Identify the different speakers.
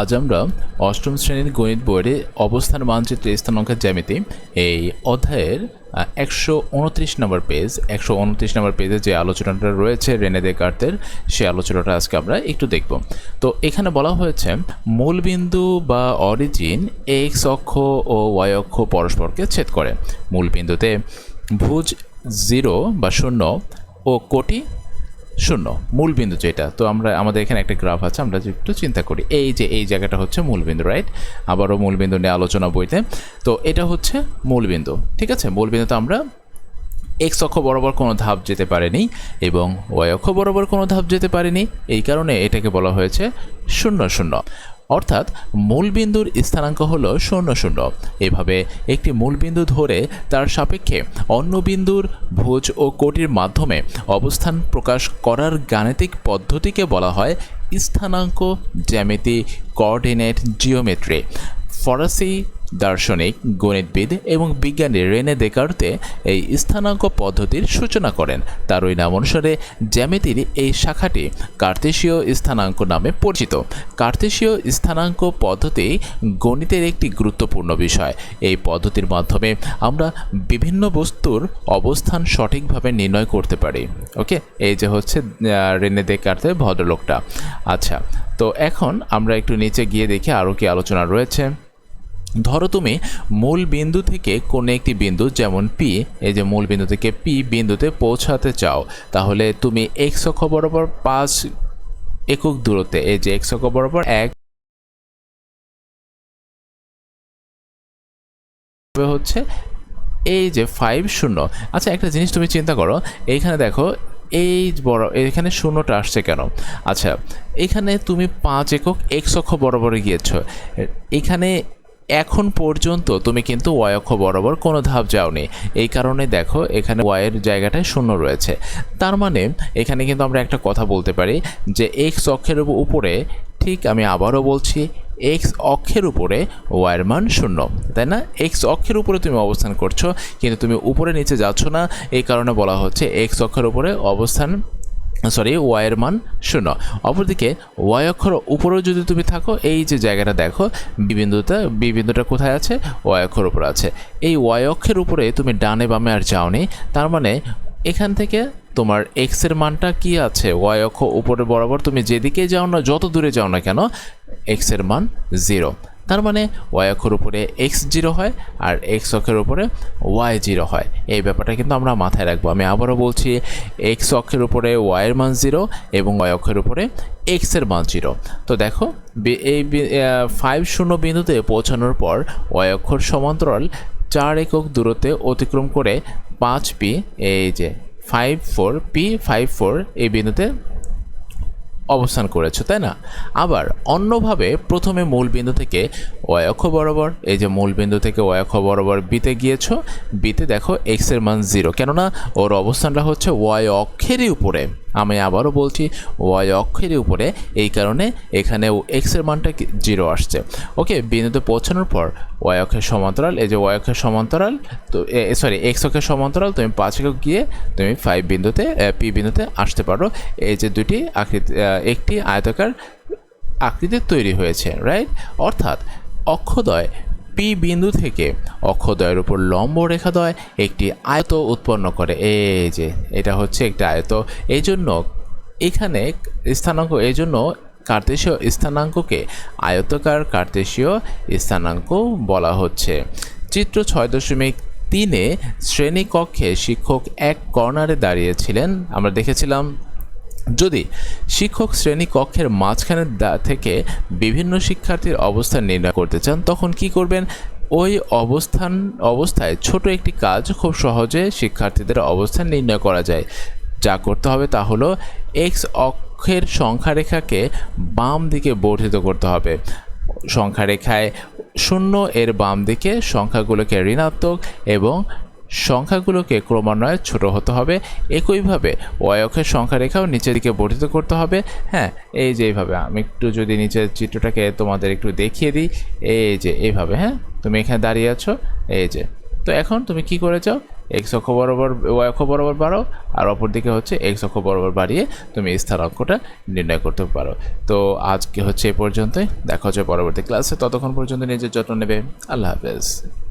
Speaker 1: আজ আমরা অষ্টম শ্রেণির গণিত বইয়ের অবস্থান মানচিত্র স্থানাঙ্কের জ্যামিতি। এই অধ্যায়ের একশো উনত্রিশ নম্বর পেজ, একশো উনত্রিশ নম্বর পেজে যে আলোচনাটা রয়েছে রেনে দেকার্তের সেই আলোচনাটা আজকে আমরা একটু দেখব। তো এখানে বলা হয়েছে, মূলবিন্দু বা অরিজিন এক্স অক্ষ ও ওয়াই অক্ষ পরস্পরকে ছেদ করে। মূলবিন্দুতে ভুজ জিরো বা শূন্য ও কোটি শূন্য মূল বিন্দু যেটা তো আমরা, আমাদের এখানে একটা গ্রাফ আছে, আমরা যে একটু চিন্তা করি, এই যে, এই জায়গাটা হচ্ছে মূলবিন্দু রাইট আবারও মূলবিন্দু নিয়ে আলোচনা বইতে। তো এটা হচ্ছে মূলবিন্দু, ঠিক আছে? মূলবিন্দুতে আমরা এক্স অক্ষ বরাবর কোনো ধাপ যেতে পারেনি এবং ওয়াই অক্ষ বরাবর কোনো ধাপ যেতে পারেনি, এই কারণে এটাকে বলা হয়েছে শূন্য শূন্য। অর্থাৎ মূলবিন্দুর স্থানাঙ্ক হল শূন্য শূন্য। এভাবে একটি মূলবিন্দু ধরে তার সাপেক্ষে অন্য বিন্দুর ভোজ ও কোটির মাধ্যমে অবস্থান প্রকাশ করার গাণিতিক পদ্ধতিকে বলা হয় স্থানাঙ্ক জ্যামিতি কোঅর্ডিনেট জিওমেট্রি। ফরাসি দার্শনিক, গণিতবিদ এবং বিজ্ঞানী রেনে দেকার্তে এই স্থানাঙ্ক পদ্ধতির সূচনা করেন। তার ওই নাম অনুসারে জ্যামিতির এই শাখাটি কার্তেশীয় স্থানাঙ্ক নামে পরিচিত। কার্তেশীয় স্থানাঙ্ক পদ্ধতি গণিতের একটি গুরুত্বপূর্ণ বিষয়। এই পদ্ধতির মাধ্যমে আমরা বিভিন্ন বস্তুর অবস্থান সঠিকভাবে নির্ণয় করতে পারি। ওকে? এই যে হচ্ছে রেনে দেকার্তে ভদ্রলোকটা। আচ্ছা তো এখন আমরা একটু নিচে গিয়ে দেখি আরও কি আলোচনা রয়েছে। ধরো তুমি মূল বিন্দু থেকে কোনো একটি বিন্দু, যেমন পি এই যে মূল বিন্দু থেকে পি বিন্দুতে পৌঁছাতে চাও, তাহলে তুমি এক্স অক্ষ বরাবর পাঁচ একক দূরত্বে, এই যে এক্স অক্ষ বরাবর এক হচ্ছে এই যে ফাইভ শূন্য। আচ্ছা একটা জিনিস তুমি চিন্তা করো, এইখানে দেখো এই বড়, এখানে শূন্যটা আসছে কেন? আচ্ছা এখানে তুমি পাঁচ একক এক্স অক্ষ বরাবরে গিয়েছো এখানে এখন পর্যন্ত তুমি কিন্তু ওয়াই অক্ষ বরাবর কোনো ধাপ যাওনি। এই কারণে দেখো, এখানে ওয়াইয়ের জায়গাটায় শূন্য রয়েছে। তার মানে এখানে কিন্তু আমরা একটা কথা বলতে পারি যে এক্স অক্ষের উপরে, ঠিক আমি আবারও বলছি এক্স অক্ষের উপরে ওয়াইয়ের মান শূন্য। তাই না? এক্স অক্ষের উপরে তুমি অবস্থান করছ, কিন্তু তুমি উপরে নিচে যাচ্ছ না। এই কারণে বলা হচ্ছে এক্স অক্ষের উপরে অবস্থান সরি ওয়াইয়ের মান শূন্য। অপরদিকে ওয়াই অক্ষর উপরেও যদি তুমি থাকো, এই যে জায়গাটা দেখো, বি বিন্দুটা বি বিন্দুটা কোথায় আছে? ওয়াই অক্ষর উপরে আছে। এই ওয়াই অক্ষের উপরে তুমি ডানে বামে আর যাওনি, তার মানে এখান থেকে তোমার এক্সের মানটা কি আছে? ওয়াই অক্ষ উপরে বরাবর তুমি যেদিকে যাও না, যত দূরে যাও না কেন এক্সের মান জিরো তার মানে ওয়াই অক্ষের উপরে এক্স জিরো হয় আর এক্স অক্ষের উপরে ওয়াই জিরো হয়। এই ব্যাপারটা কিন্তু আমরা মাথায় রাখব। আমি আবারও বলছি এক্স অক্ষের উপরে ওয়াইয়ের মান জিরো এবং ওয়াই অক্ষের উপরে এক্সের মান জিরো তো দেখো এই ফাইভ শূন্য বিন্দুতে পৌঁছানোর পর ওয়াই অক্ষর সমান্তরাল চার একক দূরত্বে অতিক্রম করে পাঁচ পি, এই যে five four P five four এই বিন্দুতে অবস্থান করেছ, তাই না? আবার অন্যভাবে প্রথমে মূল বিন্দু থেকে অক্ষ বরাবর, এই যে মূল বিন্দু থেকে অক্ষ বরাবর বিতে গিয়েছো বিতে দেখো এক্সের মান জিরো কেননা ওর অবস্থানটা হচ্ছে ওয়াই অক্ষেরই উপরে। আমি আবারও বলছি ওয়াই অক্ষেরই উপরে, এই কারণে এখানে এক্সের মানটা জিরো আসছে। ওকে বিন্দুতে পৌঁছানোর পর ওয়াই অক্ষের সমান্তরাল, এই যে ওয়াই অক্ষের সমান্তরাল, তো সরি এক্স অক্ষের সমান্তরাল, তুমি পাঁচ একক গিয়ে তুমি ফাইভ বিন্দুতে পি বিন্দুতে আসতে পারো। এই যে দুটি আকৃতি একটি আয়তাকার আকৃতির তৈরি হয়েছে রাইট অর্থাৎ অক্ষদয় পি বিন্দু থেকে অক্ষদয়ের উপর লম্ব রেখাদ্বয় একটি আয়ত উৎপন্ন করে। এই যে, এটা হচ্ছে একটি আয়ত। এই জন্য এখানে স্থানাঙ্ক এই জন্য কার্তেশীয় স্থানাঙ্ককে আয়তকার কার্তেশীয় স্থানাঙ্ক বলা হচ্ছে। চিত্র ছয় দশমিক তিনে শ্রেণীকক্ষে শিক্ষক এক কর্নারে দাঁড়িয়েছিলেন। আমরা দেখেছিলাম যদি শিক্ষক শ্রেণি কক্ষের মাঝখানের থেকে বিভিন্ন শিক্ষার্থীর অবস্থান নির্ণয় করতে চান, তখন কি করবেন? ওই অবস্থান, অবস্থায় ছোট একটি কাজ খুব সহজে শিক্ষার্থীদের অবস্থান নির্ণয় করা যায়। যা করতে হবে তা হলো এক্স অক্ষের সংখ্যারেখাকে বাম দিকে বর্ধিত করতে হবে। সংখ্যারেখায় শূন্য এর বাম দিকে সংখ্যাগুলোকে ঋণাত্মক এবং সংখ্যাগুলোকে ক্রমান্বয়ে ছোট হতে হবে। একইভাবে অক্ষের সংখ্যা রেখাও নিচের দিকে বর্ধিত করতে হবে। হ্যাঁ এই যে এইভাবে। আমি একটু যদি নিচের চিত্রটাকে তোমাদের একটু দেখিয়ে দিই। এই যে এইভাবে হ্যাঁ? তুমি এখানে দাঁড়িয়ে আছো। এই যে। তো এখন তুমি কি করে যাও? এক্স অক্ষ বরাবর ওয়াই অক্ষ বরাবর বাড়াও। আর অপরদিকে হচ্ছে এক্স অক্ষ বরাবর বাড়িয়ে তুমি স্থান স্থানাঙ্কটা নির্ণয় করতে পারো। তো আজকে হচ্ছে এ পর্যন্তই। দেখা হচ্ছে পরবর্তী ক্লাসে ততক্ষণ পর্যন্ত নিজের যত্ন নেবে। আল্লাহ হাফেজ।